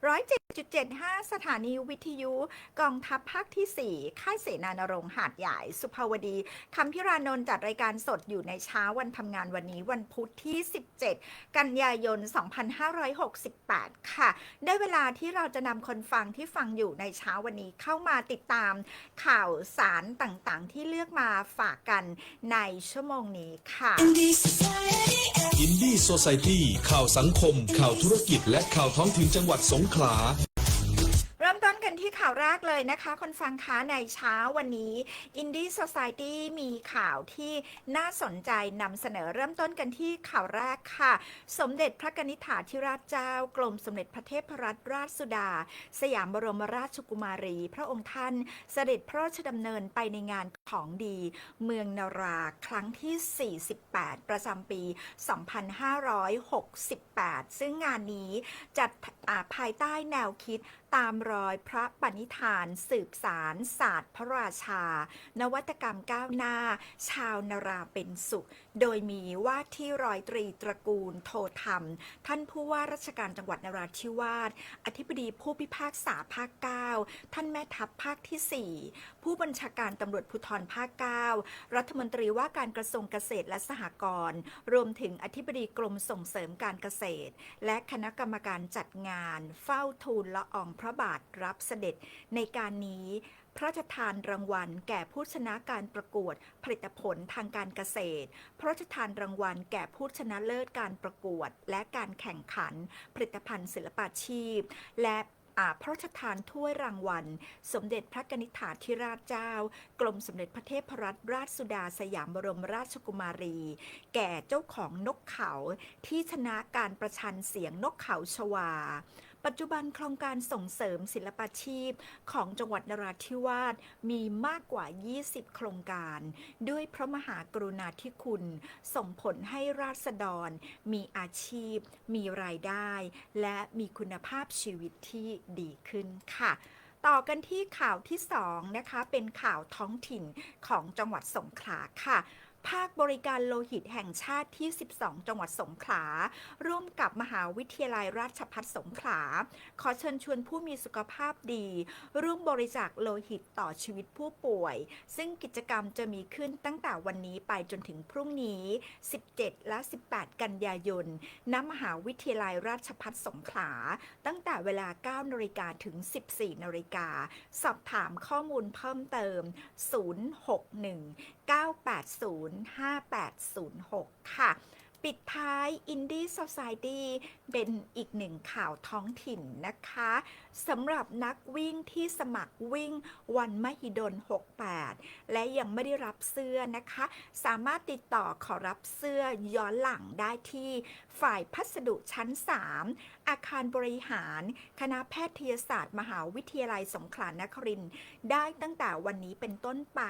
107.75 สถานีวิทยุกองทัพภาคที่ 4 ค่ายเสนานรงค์หาดใหญ่ สุภาวดีคำพิรานนท์จัดรายการสดอยู่ในเช้าวันทำงานวันนี้วันพุธที่ 17 กันยายน 2568 ค่ะ ได้เวลาที่เราจะนำคนฟังที่ฟังอยู่ในเช้าวันนี้เข้ามาติดตามข่าวสารต่างๆ ที่เลือกมาฝากกันในชั่วโมงนี้ค่ะ Indie Society อินดี้โซ i ตี้ข่าวสังคม ข่าวธุรกิจ และข่าวท้องถิ่นจังหวัดสงข แรกเลยนะคะคนฟังคะในเช้าวันนี้ Indie Society มีข่าวที่น่าสนใจนำเสนอเริ่มต้นกันที่ข่าวแรกค่ะ สมเด็จพระนิธิถาธิราชเจ้า กรมสมเด็จพระเทพรัตนราชสุดา สยามบรมราชกุมารี พระองค์ท่านเสด็จพระราชดำเนินไปในงานของดี เมืองนาราครั้งที่ 48 ประจำปี 2568 ซึ่งงานนี้จัดภายใต้แนวคิดตามรอยพระปณิธานสืบสารศาสตร์พระราชา นวัตกรรมก้าวหน้า ชาวนาราเป็นสุข โดยมีว่าที่ร้อยตรีตระกูลโทธรรม ท่านผู้ว่าราชการจังหวัดนราธิวาส อธิบดีผู้พิพากษาภาค 9 ท่านแม่ทัพภาคที่ 4 ผู้บัญชาการตำรวจภูธรภาค 9 รัฐมนตรีว่าการกระทรวงเกษตรและสหกรณ์ รวมถึงอธิบดีกรมส่งเสริมการเกษตร และคณะกรรมการจัดงาน เฝ้าทูลละอองพระบาทรับเสด็จในการนี้พระราชทานรางวัลแก่ผู้ชนะการประกวดผลิตผลทางการเกษตร พระราชทานรางวัลแก่ผู้ชนะเลิศการประกวด และการแข่งขัน ผลิตภัณฑ์ศิลปาชีพ และพระราชทานถ้วยรางวัล สมเด็จพระนิธิถาธิราชเจ้า กรมสมเด็จพระเทพรัตนราชสุดาสยามบรมราชกุมารี แก่เจ้าของนกเขาที่ชนะการประชันเสียงนกเขาชวา ปัจจุบันโครงการส่งเสริมศิลปาชีพของจังหวัดนราธิวาสมีมากกว่า 20 โครงการ ด้วยพระมหากรุณาธิคุณ ส่งผลให้ราษฎร มีอาชีพ มีรายได้ และมีคุณภาพชีวิตที่ดีขึ้นค่ะต่อกันที่ข่าวที่ 2 นะคะ เป็นข่าวท้องถิ่นของจังหวัดสงขลาค่ะ ภาคบริการโลหิตแห่งชาติที่ 12 จังหวัดสงขลา ร่วมกับมหาวิทยาลัยราชภัฏสงขลา ขอเชิญชวนผู้มีสุขภาพดี ร่วมบริจาคโลหิตต่อชีวิตผู้ป่วย ซึ่งกิจกรรมจะมีขึ้นตั้งแต่วันนี้ไปจนถึงพรุ่งนี้ 17 และ 18 กันยายน ณ มหาวิทยาลัยราชภัฏสงขลา ตั้งแต่เวลา 9 นาฬิกาถึง 14 นาฬิกา สอบถามข้อมูลเพิ่มเติม 061 980 5806 ค่ะ ปิดท้าย Indie Society เป็นอีกหนึ่งข่าวท้องถิ่นนะคะสำหรับนักวิ่งที่สมัครวิ่งวันมหิดล 68 และยังไม่ได้รับเสื้อนะคะ สามารถติดต่อขอรับเสื้อย้อนหลังได้ที่ฝ่ายพัสดุชั้น 3 อาคารบริหาร คณะแพทยศาสตร์ มหาวิทยาลัยสงขลานครินทร์ได้ตั้งแต่วันนี้เป็นต้นไป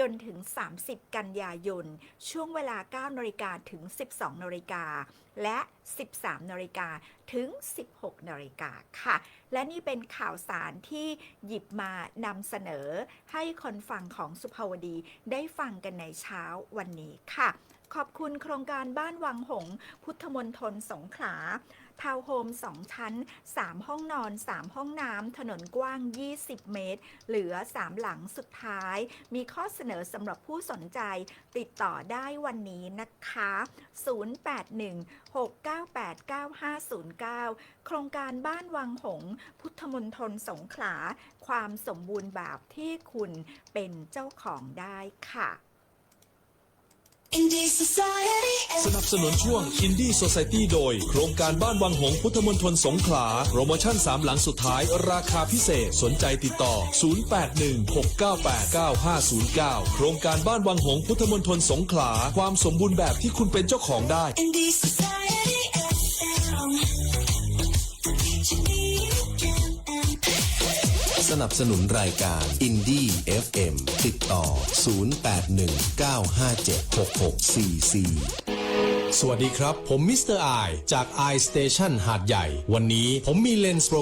จนถึง 30 กันยายน ช่วงเวลา 9นาฬิกาถึง 12นาฬิกาและ 13นาฬิกาถึง 16นาฬิกาค่ะ และนี่เป็นข่าวสารที่หยิบมานำเสนอให้คนฟังของสุภาวดีได้ฟังกันในเช้าวันนี้ค่ะ ขอบคุณโครงการบ้านวังหงส์พุทธมนทนสงขลา ทาวน์โฮม 2 ชั้น 3 ห้องนอน 3 ห้องน้ำถนนกว้าง 20 เมตร เหลือ 3 หลังสุดท้าย มีข้อเสนอสำหรับผู้สนใจ ติดต่อได้วันนี้นะคะ 081-698-9509 โครงการบ้านวังหงส์พุทธมนทนสงขลา ความสมบูรณ์แบบที่คุณเป็นเจ้าของได้ค่ะ สนับสนุนช่วง Indie Society โดย โครงการบ้านวังหงส์พุทธมณฑลสงขลาโปรโมชั่น 3 หลังสุดท้าย ราคาพิเศษสนใจติดต่อ 0816989509 โครงการบ้านวังหงส์พุทธมณฑลสงขลาความสมบูรณ์แบบที่คุณเป็นเจ้าของได้ Indie Society นับสนุนรายการ Indie FM ติดต่อ 0819576644สวัสดีครับ ผมมิสเตอร์ไอจาก i Station หาดใหญ่ วันนี้ผมมีเลนส์โปร